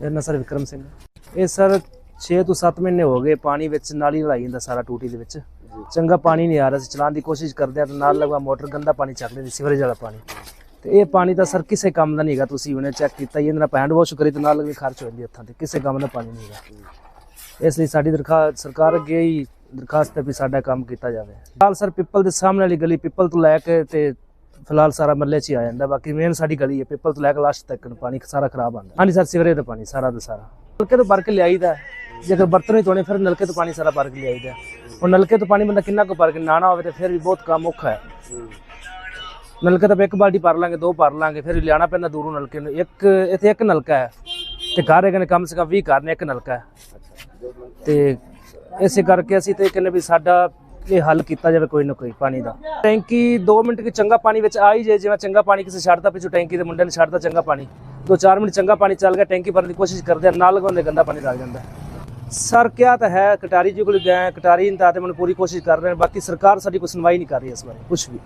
ਮੇਰਾ ਨਾਮ ਸਰ ਵਿਕਰਮ ਸਿੰਘ। ਇਹ ਸਰ 6 ਤੋਂ 7 ਮਹੀਨੇ ਹੋ ਗਏ ਪਾਣੀ ਵਿੱਚ ਨਾਲੀ ਲਾਈ ਜਾਂਦਾ ਸਾਰਾ ਟੂਟੀ ਦੇ ਵਿੱਚ। ਚੰਗਾ ਪਾਣੀ ਨਹੀਂ ਆ ਰਿਹਾ ਸੀ, ਚਲਾਉਣ ਦੀ ਕੋਸ਼ਿਸ਼ ਕਰਦੇ ਆ ਤਾਂ ਨਾਲ ਲਗਵਾ ਮੋਟਰ, ਗੰਦਾ ਪਾਣੀ ਚੱਕ ਲੈਂਦੀ ਸੀਵਰੇਜ ਵਾਲਾ ਪਾਣੀ। ਤੇ ਇਹ ਪਾਣੀ ਤਾਂ ਸਰ ਕਿਸੇ ਕੰਮ ਦਾ ਨਹੀਂ ਹੈਗਾ, ਤੁਸੀਂ ਉਹਨੇ ਚੈੱਕ ਕੀਤਾ ਹੀ, ਇਹਦੇ ਨਾਲ ਪੈਂਡ ਵਾਸ਼ ਕਰੀ ਤੇ ਨਾਲ ਲਗਵੇ ਖਰਚ ਹੋ ਜਾਂਦੀ ਹੱਥਾਂ ਤੇ, ਕਿਸੇ ਕੰਮ ਦਾ ਪਾਣੀ ਨਹੀਂ ਹੈਗਾ। ਇਸ ਲਈ ਸਾਡੀ ਦਰਖਾਸਤ, ਸਰਕਾਰ ਅੱਗੇ ਹੀ ਦਰਖਾਸਤ ਹੈ ਵੀ ਸਾਡਾ ਕੰਮ ਕੀਤਾ ਜਾਵੇ। ਫਿਲਹਾਲ ਸਰ ਪਿੱਪਲ ਦੇ ਸਾਹਮਣੇ ਵਾਲੀ ਗਲੀ ਪਿੱਪਲ ਤੋਂ ਲੈ ਕੇ ਤੇ ਫਿਲਹਾਲ ਸਾਰਾ ਮੱਲੇ 'ਚ ਹੀ ਆ ਜਾਂਦਾ, ਬਾਕੀ ਮੇਨ ਸਾਡੀ ਗਲੀ ਹੈ ਪਿੱਪਲ ਤੋਂ ਲੈ ਕੇ ਲਾਸਟ ਤੱਕ ਪਾਣੀ ਸਾਰਾ ਖਰਾਬ ਆਉਂਦਾ। ਹਾਂਜੀ ਸਰ ਸਿਵਰੇਜ ਦਾ ਪਾਣੀ, ਸਾਰਾ ਦਾ ਸਾਰਾ। ਨਲਕੇ ਤੋਂ ਭਰ ਕੇ ਲਿਆਈਦਾ ਜੇਕਰ ਬਰਤਨ ਹੀ ਧੋਣੇ, ਫਿਰ ਨਲਕੇ ਤੋਂ ਪਾਣੀ ਸਾਰਾ ਭਰ ਕੇ ਲਿਆਈਦਾ ਉਹ ਨਲਕੇ ਤੋਂ ਪਾਣੀ ਬੰਦਾ ਕਿੰਨਾ ਕੁ ਭਰ ਕੇ ਨਾਣਾ ਹੋਵੇ ਤੇ ਫਿਰ ਵੀ ਬਹੁਤ ਕੰਮ ਔਖਾ ਹੈ। ਨਲਕੇ ਤਾਂ ਆਪਾਂ ਇੱਕ ਬਾਲਟੀ ਭਰ ਲਾਂਗੇ, ਦੋ ਭਰ ਲਾਂਗੇ, ਫਿਰ ਲਿਆਣਾ ਪੈਂਦਾ ਦੂਰੋਂ ਨਲਕੇ ਨੂੰ। ਇੱਕ ਇੱਥੇ ਇੱਕ ਨਲਕਾ ਹੈ ਤੇ ਘਰ ਹੈਗੇ ਨੇ ਕਮ ਸੇ ਕਮ 20 ਘਰ ਨੇ ਇੱਕ ਨਲਕਾ ਹੈ। ਤੇ ਇਸੇ ਕਰਕੇ ਅਸੀਂ ਤੇ ਕਹਿੰਦੇ ਵੀ ਸਾਡਾ ਇਹ ਹੱਲ ਕੀਤਾ ਜਾਵੇ ਕੋਈ ਨਾ ਕੋਈ ਪਾਣੀ ਦਾ। ਟੈਂਕੀ 2 ਮਿੰਟ ਕਿ ਚੰਗਾ ਪਾਣੀ ਵਿੱਚ ਆ ਹੀ ਜੇ ਜਿਵੇਂ ਚੰਗਾ ਪਾਣੀ ਕਿਸੇ ਛੱਡਦਾ ਪਿੱਛੋਂ ਟੈਂਕੀ ਦੇ ਮੁੰਡੇ ਨੇ ਛੱਡਦਾ ਚੰਗਾ ਪਾਣੀ। 2-4 ਮਿੰਟ ਚੰਗਾ ਪਾਣੀ ਚੱਲ ਗਿਆ, ਟੈਂਕੀ ਭਰਨ ਦੀ ਕੋਸ਼ਿਸ਼ ਕਰਦੇ ਆ, ਨਾਲ ਲਗਾਉਂਦੇ ਗੰਦਾ ਪਾਣੀ ਲੱਗ ਜਾਂਦਾ। ਸਰ, ਕਿਹਾ ਤਾਂ ਹੈ, ਕਟਾਰੀ ਜੀ ਕੋਲ ਗਏ, ਕਟਾਰੀ ਨੇ ਤੇ ਮੈਨੂੰ ਪੂਰੀ ਕੋਸ਼ਿਸ਼ ਕਰ ਰਹੇ ਨੇ, ਬਾਕੀ ਸਰਕਾਰ ਸਾਡੀ ਕੋਈ ਸੁਣਵਾਈ ਨਹੀਂ ਕਰ ਰਹੀ ਇਸ ਬਾਰੇ ਕੁਝ ਵੀ।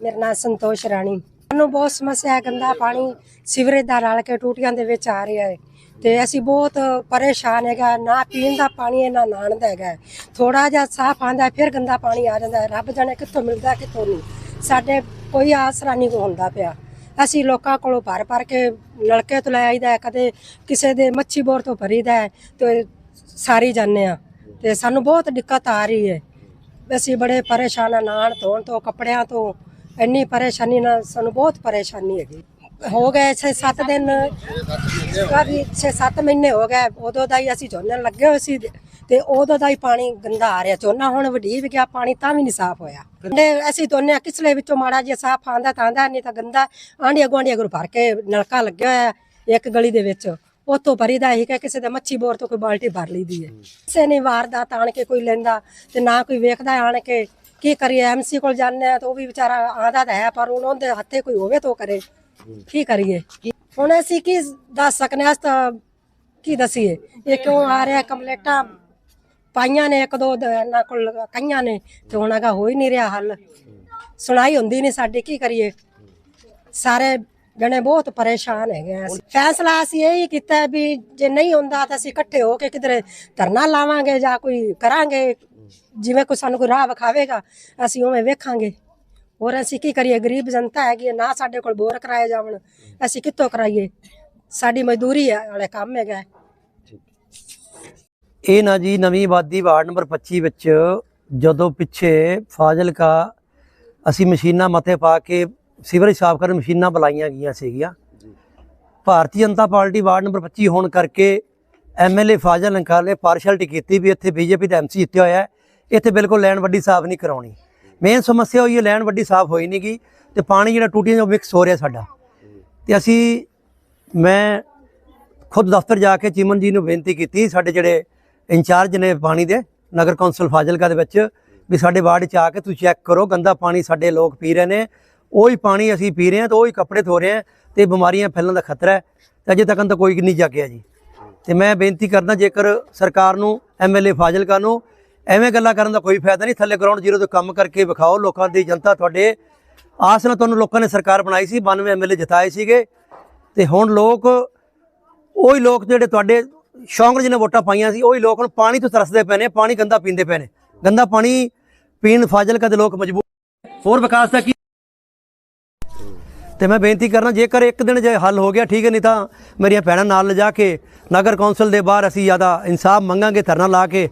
ਮੇਰਾ ਨਾਮ ਸੰਤੋਸ਼ ਰਾਣੀ। ਸਾਨੂੰ ਬਹੁਤ ਸਮੱਸਿਆ ਹੈ, ਗੰਦਾ ਪਾਣੀ ਸੀਵਰੇਜ ਦਾ ਰਲ ਕੇ ਟੂਟੀਆਂ ਦੇ ਵਿੱਚ ਆ ਰਿਹਾ ਹੈ। ਤੇ ਅਸੀਂ ਬਹੁਤ ਪਰੇਸ਼ਾਨ ਹੈਗਾ, ਨਾ ਪੀਣ ਦਾ ਪਾਣੀ ਹੈ, ਨਾ ਨਹਾਉਣ ਦਾ ਹੈਗਾ। ਥੋੜਾ ਜਿਹਾ ਸਾਫ਼ ਆਂਦਾ ਫਿਰ ਗੰਦਾ ਪਾਣੀ ਆ ਜਾਂਦਾ ਰੱਬ ਜਾਣੇ ਕਿੱਥੋਂ ਮਿਲਦਾ, ਕਿੱਥੋਂ ਨਹੀਂ। ਸਾਡੇ ਕੋਈ ਆਸਰਾ ਨਹੀਂ ਹੁੰਦਾ ਪਿਆ। ਅਸੀਂ ਲੋਕਾਂ ਕੋਲੋਂ ਭਰ ਭਰ ਕੇ ਨਲਕੇ ਤੋਂ ਲੈ ਆਈਦਾ ਕਦੇ ਕਿਸੇ ਦੇ ਮੱਛੀ ਬੋਰ ਤੋਂ ਭਰੀਦਾ ਹੈ, ਤੇ ਸਾਰੀ ਜਾਂਦੇ ਆ ਤੇ ਸਾਨੂੰ ਬਹੁਤ ਦਿੱਕਤ ਆ ਰਹੀ ਹੈ। ਅਸੀਂ ਬੜੇ ਪਰੇਸ਼ਾਨ ਆ ਨਾਣ ਧੋਣ ਤੋਂ, ਕੱਪੜਿਆਂ ਤੋਂ। ਇੰਨੀ ਪਰੇਸ਼ਾਨੀ ਨਾਲ ਸਾਨੂੰ ਬਹੁਤ ਪਰੇਸ਼ਾਨੀ ਹੈਗੀ। ਹੋ ਗਏ 6-7 ਦਿਨ। ਕਾਫੀ 6-7 ਮਹੀਨੇ ਹੋ ਗਏ, ਉਦੋਂ ਦਾ ਹੀ ਅਸੀਂ ਝੋਨੇ ਲੱਗੇ ਹੋਏ ਸੀ ਤੇ ਉਦੋਂ ਦਾ ਹੀ ਪਾਣੀ ਗੰਦਾ ਆ ਰਿਹਾ। ਝੋਨਾ ਹੁਣ ਵਢੀ ਗਿਆ, ਪਾਣੀ ਤਾਂ ਵੀ ਨਹੀਂ ਸਾਫ਼ ਹੋਇਆ। ਅਸੀਂ ਦੋਨੇ ਕਿਸਲੇ ਵਿੱਚੋਂ ਮਾੜਾ ਜਿਹਾ ਸਾਫ਼ ਆਂਦਾ ਤਾਂ ਆਂਦਾ ਨਹੀਂ ਤਾਂ ਗੰਦਾ। ਆਂਢੀਆਂ ਗੁਆਂਢੀਆਂ ਕੋਲ ਭਰ ਕੇ ਨਲਕਾ ਲੱਗਿਆ ਹੋਇਆ ਇੱਕ ਗਲੀ ਦੇ ਵਿੱਚ। ਉਤੋਂ ਭਰੀਦਾ ਹੀ ਕਿ ਕਿਸੇ ਦੇ ਮੱਛੀ ਬੋਰ ਤੋਂ ਕੋਈ ਬਾਲਟੀ ਭਰ ਲਈਦੀ ਹੈ। ਕਿਸੇ ਨੇ ਵਾਰਦਾਤ ਆਣ ਕੇ ਕੋਈ ਲੈਂਦਾ ਤੇ ਨਾ ਕੋਈ ਵੇਖਦਾ ਆਣ ਕੇ। ਕੀ ਕਰੀਏ ਐਮਸੀ ਕੋਲ ਜਾਂਦੇ ਆ ਤਾਂ ਉਹ ਵੀ ਵਿਚਾਰਾ ਆਂਦਾ ਤਾਂ ਹੈ, ਪਰ ਹੁਣ ਉਹਦੇ ਹੱਥੇ ਕੋਈ ਹੋਵੇ ਤਾਂ ਉਹ ਕਰੇ। ਕੀ ਕਰੀਏ? ਹੁਣ ਅਸੀਂ ਕੀ ਦੱਸ ਸਕਨੇ ਆ? ਤਾਂ ਕੀ ਦਸੀਏ? ਇਹ ਕਿਉਂ ਆ ਰਿਹਾ? ਕੰਪਲੇਟਾਂ ਪਾਈਆਂ ਨੇ ਇੱਕ ਦੋ ਦ- ਇਹਨਾਂ ਕੋਲ ਕਈਆਂ ਨੇ ਤੇ ਹੁਣ ਅਗਾ ਹੋ ਹੀ ਨਹੀਂ ਰਿਹਾ ਹੱਲ। ਸੁਣਾਈ ਹੁੰਦੀ ਨਹੀਂ ਸਾਡੀ, ਕੀ ਕਰੀਏ? ਸਾਰੇ ਜਣੇ ਬਹੁਤ ਪਰੇਸ਼ਾਨ ਹੈਗੇ ਆ ਅਸੀਂ। ਫੈਸਲਾ ਅਸੀਂ ਇਹ ਹੀ ਕੀਤਾ ਹੈ ਵੀ ਜੇ ਨਹੀਂ ਹੁੰਦਾ ਤਾਂ ਅਸੀਂ ਇਕੱਠੇ ਹੋ ਕੇ ਕਿਧਰੇ ਧਰਨਾ ਲਾਵਾਂਗੇ ਜਾਂ ਕੋਈ ਕਰਾਂਗੇ। ਜਿਵੇਂ ਕੋਈ ਸਾਨੂੰ ਕੋਈ ਰਾਹ ਵਿਖਾਵੇਗਾ, ਅਸੀਂ ਉਵੇਂ ਵੇਖਾਂਗੇ। ਹੋਰ ਅਸੀਂ ਕੀ ਕਰੀਏ? ਗਰੀਬ ਜਨਤਾ ਹੈਗੀ ਹੈ, ਨਾ ਸਾਡੇ ਕੋਲ ਬੋਰ ਕਰਾਏ ਜਾਵਣ। ਅਸੀਂ ਕਿੱਥੋਂ ਕਰਾਈਏ? ਸਾਡੀ ਮਜ਼ਦੂਰੀ ਹੈ ਵਾਲੇ ਕੰਮ ਹੈਗਾ। ਹੈ। ਇਹ ਨਾ ਜੀ ਨਵੀਂ ਆਬਾਦੀ ਵਾਰਡ ਨੰਬਰ 25 ਵਿੱਚ ਜਦੋਂ ਪਿੱਛੇ ਫਾਜ਼ਿਲਕਾ ਅਸੀਂ ਮਸ਼ੀਨਾਂ ਮੱਥੇ ਪਾ ਕੇ ਸੀਵਰੇਜ ਸਾਫ਼ ਕਰਨ ਮਸ਼ੀਨਾਂ ਬੁਲਾਈਆਂ ਗਈਆਂ ਸੀਗੀਆਂ। Bharatiya Janata party ward number 25 ਹੋਣ ਕਰਕੇ ਐਮਐਲਏ ਫਾਜ਼ਲ ਅੰਕਾਲ ਨੇ ਪਾਰਸ਼ੈਲਿਟੀ ਕੀਤੀ ਵੀ ਇੱਥੇ ਬੀਜੇਪੀ ਦਾ ਐਮਸੀ ਜਿੱਤਿਆ ਹੋਇਆ ਹੈ। ਇੱਥੇ ਬਿਲਕੁਲ ਲੈਣ ਵੱਡੀ ਸਾਫ਼ ਨਹੀਂ ਕਰਾਉਣੀ। ਮੇਨ ਸਮੱਸਿਆ ਹੋਈ ਹੈ, ਲੈਣ ਵੱਡੀ ਸਾਫ਼ ਹੋਈ ਨਹੀਂ ਗਈ ਤੇ ਪਾਣੀ ਜਿਹੜਾ ਟੂਟੀਆਂ 'ਚੋਂ ਮਿਕਸ ਹੋ ਰਿਹਾ ਸਾਡਾ। ਤੇ ਅਸੀਂ, ਮੈਂ ਖੁਦ ਦਫ਼ਤਰ ਜਾ ਕੇ ਚਿਮਨ ਜੀ ਨੂੰ ਬੇਨਤੀ ਕੀਤੀ, ਸਾਡੇ ਜਿਹੜੇ ਇੰਚਾਰਜ ਨੇ ਪਾਣੀ ਦੇ, ਨਗਰ ਕੌਂਸਲ ਫਾਜ਼ਿਲਕਾ ਦੇ ਵਿੱਚ, ਵੀ ਸਾਡੇ ਵਾਰਡ 'ਚ ਆ ਕੇ ਤੁਸੀਂ ਚੈੱਕ ਕਰੋ, ਗੰਦਾ ਪਾਣੀ ਸਾਡੇ ਲੋਕ ਪੀ ਰਹੇ ਨੇ। ਉਹੀ ਪਾਣੀ ਅਸੀਂ ਪੀ ਰਹੇ ਹਾਂ ਤੇ ਉਹੀ ਕੱਪੜੇ ਧੋ ਰਹੇ ਹਾਂ ਤੇ ਬਿਮਾਰੀਆਂ ਫੈਲਣ ਦਾ ਖਤਰਾ ਹੈ। ਤੇ ਅਜੇ ਤੱਕ ਤਾਂ ਕੋਈ ਨਹੀਂ ਜਾਗਿਆ ਜੀ। ਤੇ ਮੈਂ ਬੇਨਤੀ ਕਰਦਾ ਜੇਕਰ ਸਰਕਾਰ ਨੂੰ ਐਮਐਲਏ ਫਾਜ਼ਿਲਕਾ ਨੂੰ ਐਵੇਂ ਗੱਲਾਂ ਕਰਨ ਦਾ ਕੋਈ ਫਾਇਦਾ ਨਹੀਂ। ਥੱਲੇ ਗਰਾਊਂਡ ਜ਼ੀਰੋ ਤੋਂ ਕੰਮ ਕਰਕੇ ਵਿਖਾਓ ਲੋਕਾਂ ਦੀ ਜਨਤਾ ਤੁਹਾਡੇ ਆਸ ਨਾਲ ਤੁਹਾਨੂੰ ਲੋਕਾਂ ਨੇ ਸਰਕਾਰ ਬਣਾਈ ਸੀ 92 ਐਮਐਲਏ ਜਿਤਾਏ ਸੀਗੇ। ਤੇ ਹੁਣ ਲੋਕ, ਉਹੀ ਲੋਕ ਜਿਹੜੇ ਤੁਹਾਡੇ ਸ਼ੌਂਕ ਜਿਹਨੇ ਵੋਟਾਂ ਪਾਈਆਂ ਸੀ, ਉਹੀ ਲੋਕ ਹੁਣ ਪਾਣੀ ਤੋਂ ਤਰਸਦੇ ਪਏ ਨੇ, ਪਾਣੀ ਗੰਦਾ ਪੀਂਦੇ ਪਏ ਨੇ। ਗੰਦਾ ਪਾਣੀ ਪੀਣ ਫਾਜ਼ਿਲਕਾ ਕਦੇ ਲੋਕ ਮਜਬੂਰ ਹੋਰ ਵਿਕਾਸ ਦਾ ਕੀ? ਤੇ ਮੈਂ ਬੇਨਤੀ ਕਰਨਾ, ਜੇਕਰ ਇੱਕ ਦਿਨ ਜੇ ਹੱਲ ਹੋ ਗਿਆ, ਠੀਕ ਹੈ, ਨਹੀਂ ਤਾਂ ਮੇਰੀਆਂ ਭੈਣਾਂ ਨਾਲ ਲਿਜਾ ਕੇ ਨਗਰ ਕੌਂਸਲ ਦੇ ਬਾਹਰ ਅਸੀਂ ਜ਼ਿਆਦਾ ਇਨਸਾਫ ਮੰਗਾਂਗੇ, ਧਰਨਾ ਲਾ ਕੇ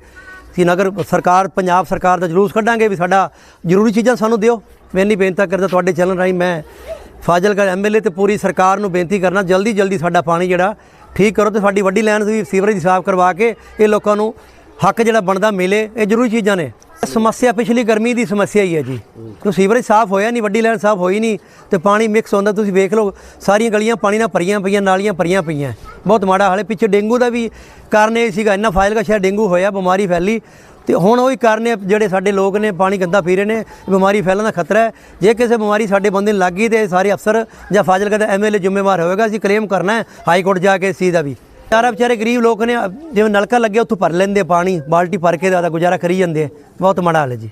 ਅਸੀਂ ਨਗਰ ਸਰਕਾਰ, ਪੰਜਾਬ ਸਰਕਾਰ ਦਾ ਜਲੂਸ ਕੱਢਾਂਗੇ ਵੀ ਸਾਡਾ ਜ਼ਰੂਰੀ ਚੀਜ਼ਾਂ ਸਾਨੂੰ ਦਿਓ, ਮੈਂ ਇੰਨੀ ਬੇਨਤੀ ਕਰਦਾ ਤੁਹਾਡੇ ਚੈਨਲ ਰਾਹੀਂ ਮੈਂ ਫਾਜ਼ਿਲਕਾ ਐਮਐਲਏ ਤੇ ਪੂਰੀ ਸਰਕਾਰ ਨੂੰ ਬੇਨਤੀ ਕਰਨਾ, ਜਲਦੀ ਜਲਦੀ ਸਾਡਾ ਪਾਣੀ ਜਿਹੜਾ ਠੀਕ ਕਰੋ ਤੇ ਸਾਡੀ ਵੱਡੀ ਲਾਈਨ ਵੀ ਸੀਵਰੇਜ ਸਾਫ਼ ਕਰਵਾ ਕੇ ਇਹ ਲੋਕਾਂ ਨੂੰ ਹੱਕ ਜਿਹੜਾ ਬਣਦਾ ਮਿਲੇ, ਇਹ ਜ਼ਰੂਰੀ ਚੀਜ਼ਾਂ ਨੇ। ਸਮੱਸਿਆ ਪਿਛਲੀ ਗਰਮੀ ਦੀ ਸਮੱਸਿਆ ਹੀ ਹੈ ਜੀ। ਕਿਉਂ ਸੀਵਰੇਜ ਸਾਫ਼ ਹੋਇਆ ਨਹੀਂ, ਵੱਡੀ ਲਾਈਨ ਸਾਫ਼ ਹੋਈ ਨਹੀਂ ਤੇ ਪਾਣੀ ਮਿਕਸ ਹੁੰਦਾ, ਤੁਸੀਂ ਵੇਖ ਲਓ, ਸਾਰੀਆਂ ਗਲੀਆਂ ਪਾਣੀ ਨਾਲ ਭਰੀਆਂ ਪਈਆਂ, ਨਾਲੀਆਂ ਭਰੀਆਂ ਪਈਆਂ। ਬਹੁਤ ਮਾੜਾ ਹਾਲੇ ਪਿੱਛੇ ਡੇਂਗੂ ਦਾ ਵੀ ਕਾਰਨ ਇਹ ਸੀਗਾ, ਇੰਨਾ ਫਾਇਲ ਕਾ ਸ਼ਾਇਦ ਡੇਂਗੂ ਹੋਇਆ, ਬਿਮਾਰੀ ਫੈਲੀ। ਤੇ ਹੁਣ ਉਹੀ ਕਾਰਨ ਹੈ, ਜਿਹੜੇ ਸਾਡੇ ਲੋਕ ਨੇ, ਪਾਣੀ ਗੰਦਾ ਪੀ ਰਹੇ ਨੇ ਬਿਮਾਰੀ ਫੈਲਣ ਦਾ ਖਤਰਾ ਹੈ। ਜੇ ਕਿਸੇ ਬਿਮਾਰੀ ਸਾਡੇ ਬੰਦੇ ਨੂੰ ਲੱਗ ਗਈ ਤੇ ਸਾਰੇ ਅਫਸਰ ਜਾਂ ਫਾਜ਼ਿਲਕਾ ਦਾ ਐਮਐਲਏ ਜ਼ਿੰਮੇਵਾਰ ਹੋਵੇਗਾ, ਅਸੀਂ ਕਲੇਮ ਕਰਨਾ ਹੈ, ਹਾਈ ਕੋਰਟ ਜਾ ਕੇ ਇਸ ਚੀਜ਼ ਦਾ ਵੀ। ਵਿਚਾਰਾ ਵਿਚਾਰੇ ਗਰੀਬ ਲੋਕ ਨੇ, ਜਿਵੇਂ ਨਲਕਾ ਲੱਗਿਆ, ਉੱਥੋਂ ਭਰ ਲੈਂਦੇ ਪਾਣੀ, ਬਾਲਟੀ ਭਰ ਕੇ ਦਾ ਗੁਜ਼ਾਰਾ ਕਰੀ ਜਾਂਦੇ ਆ। ਬਹੁਤ ਮਾੜਾ ਹਾਲ ਹੈ ਜੀ